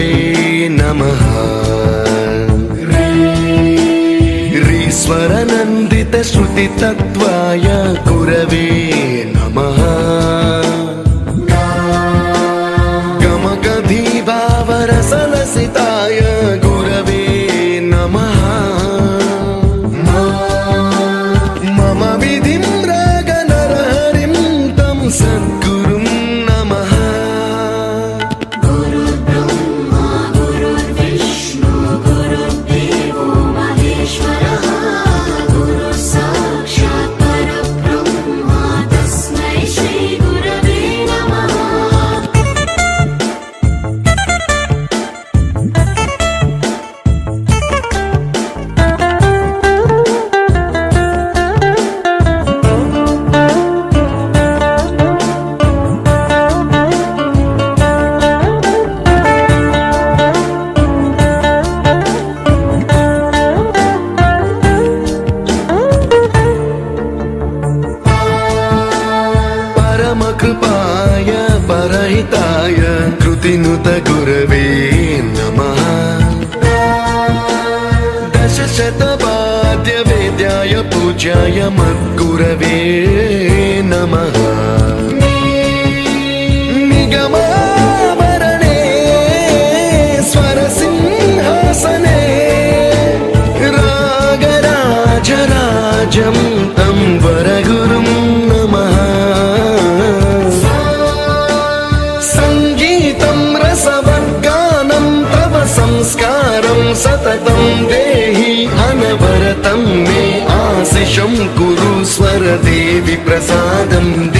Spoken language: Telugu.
గురవే నమ. శ్రీశ్వరనందిత శ్రుతి తత్వాయ గురవే परमकृपाय परहिताय कृतिनुत गुरवे नमः दशशतवाद्यवेद्याय पूज्याय मद्गुरवे नमः निगमावरणे स्वरसिंहासने रागराजराजं तं वरगुरुं శాశ్వతం దేహి అనవరతం మే ఆశిషం కురు స్వరదేవి ప్రసాదం దే